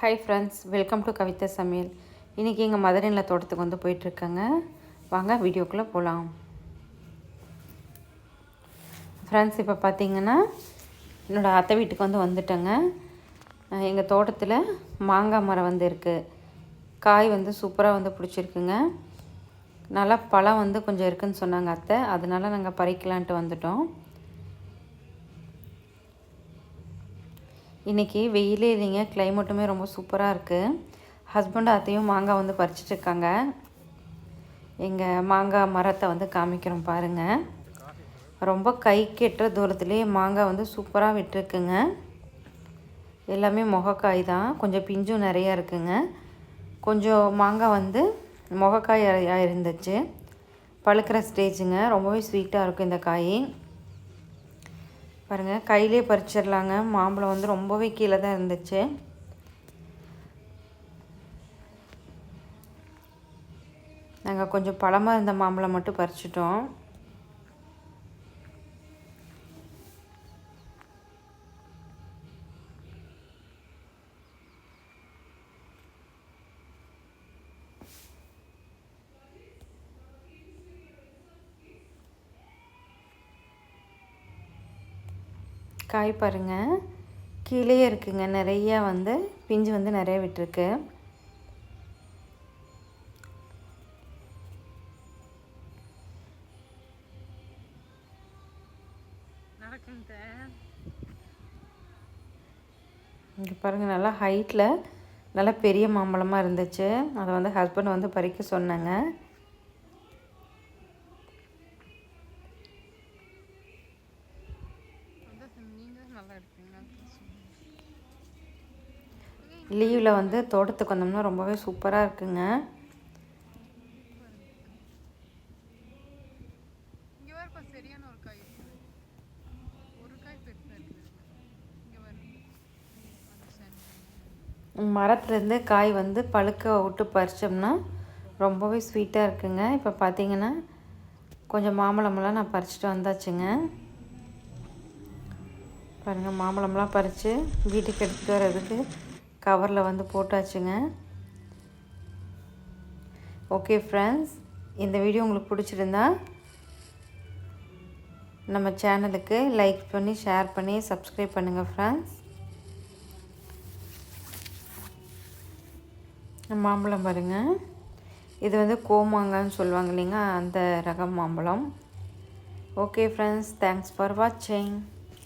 Hi friends welcome to Kavitha சமையல் இன்றைக்கி எங்கள் மதுரையில் தோட்டத்துக்கு வந்து போயிட்டுருக்கேங்க. வாங்க வீடியோக்குள்ளே போகலாம் ஃப்ரெண்ட்ஸ் இப்போ பார்த்தீங்கன்னா என்னோடய அத்தை வீட்டுக்கு வந்து வந்துட்டேங்க. எங்கள் தோட்டத்தில் மாங்காய் மரம் வந்து இருக்குது காய் வந்து சூப்பராக வந்து பிடிச்சிருக்குங்க. நல்லா பழம் வந்து கொஞ்சம் இருக்குதுன்னு சொன்னாங்க அத்தை. அதனால் நாங்கள் பறிக்கலான்ட்டு வந்துட்டோம். இன்றைக்கி வெயிலே இல்லைங்க. கிளைமேட்டுமே ரொம்ப சூப்பராக இருக்குது ஹஸ்பண்ட் அத்தையும் மாங்காய் வந்து பறிச்சிட்ருக்காங்க எங்கள் மாங்காய் மரத்தை வந்து காமிக்கிறோம் பாருங்கள் ரொம்ப கை கெட்டுற தூரத்துலேயே மாங்காய் வந்து சூப்பராக விட்டுருக்குங்க. எல்லாமே முகக்காய் தான். கொஞ்சம் பிஞ்சும் நிறையா இருக்குங்க. கொஞ்சம் மாங்காய் வந்து முகக்காய் இருந்துச்சு பழுக்கிற ஸ்டேஜுங்க ரொம்பவே ஸ்வீட்டாக இருக்கும் இந்த காய். பாருங்கள் கையிலே பறிச்சிடலாங்க. மாம்பழம் வந்து ரொம்பவே கீழே தான் இருந்துச்சு. நாங்கள் கொஞ்சம் பழமாக இருந்த மாம்பழம் மட்டும் பறிச்சிட்டோம். காய் பாருங்கள் கீழே இருக்குங்க. நிறையா வந்து பிஞ்சு வந்து நிறைய விட்டுருக்கு. இங்கே பாருங்கள் நல்லா ஹைட்டில் நல்லா பெரிய மாம்பழமாக இருந்துச்சு. அதை வந்து ஹஸ்பண்ட் வந்து பறிக்க சொன்னாங்க. லீவில் வந்து தோட்டத்துக்கு வந்தோம்னா ரொம்பவே சூப்பராக இருக்குங்க. மரத்துலேருந்து காய் வந்து பழுக்க விட்டு பறித்தோம்னா ரொம்பவே ஸ்வீட்டாக இருக்குங்க. இப்போ பார்த்தீங்கன்னா கொஞ்சம் மாம்பழமெல்லாம் நான் பறிச்சுட்டு வந்தாச்சுங்க. பாருங்கள் மாம்பழம்லாம் பறித்து வீட்டுக்கு எடுத்துகிட்டு வர்றதுக்கு கவரில் வந்து போட்டாச்சுங்க. ஓகே ஃப்ரெண்ட்ஸ் இந்த வீடியோ உங்களுக்கு பிடிச்சிருந்தா நம்ம சேனலுக்கு லைக் பண்ணி ஷேர் பண்ணி சப்ஸ்கிரைப் பண்ணுங்கள் ஃப்ரெண்ட்ஸ் மாம்பழம் பாருங்கள் இது வந்து கோமாங்கன்னு சொல்லுவாங்க இல்லைங்க அந்த ரகம் மாம்பழம். ஓகே ஃப்ரெண்ட்ஸ் தேங்க்ஸ் ஃபார் வாட்சிங்